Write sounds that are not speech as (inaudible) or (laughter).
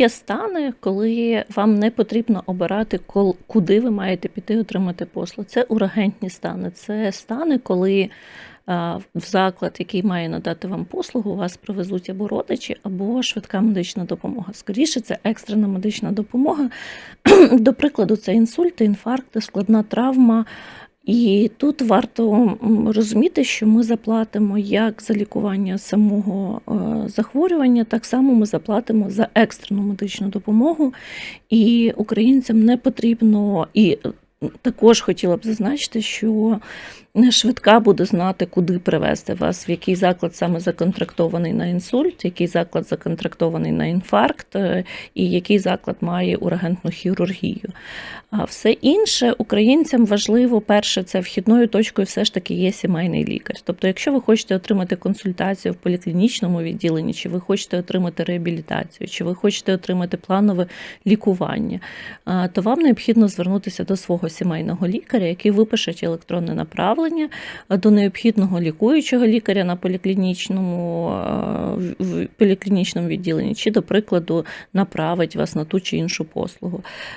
Є стани, коли вам не потрібно обирати, куди ви маєте піти отримати послуг. Це ургентні стани. Це стани, коли в заклад, який має надати вам послугу, вас привезуть або родичі, або швидка медична допомога. Скоріше, це екстрена медична допомога. (clears throat) До прикладу, це інсульти, інфаркти, складна травма. І тут варто розуміти, що ми заплатимо як за лікування самого е, захворювання, так само ми заплатимо за екстрену медичну допомогу. І українцям не потрібно і. е, Також хотіла б зазначити, що швидка буде знати, куди привезти вас, в який заклад саме законтрактований на інсульт, який заклад законтрактований на інфаркт, е, і який заклад має ургентну хірургію. А все інше українцям важливо, перше, це вхідною точкою все ж таки є сімейний лікар. Тобто, якщо ви хочете отримати консультацію в поліклінічному відділенні, чи ви хочете отримати реабілітацію, чи ви хочете отримати планове лікування, то вам необхідно звернутися до свого сімейного лікаря, який випише електронне направлення а, до необхідного лікуючого лікаря на поліклінічному, в поліклінічному відділенні, чи, до прикладу, направить вас на ту чи іншу послугу.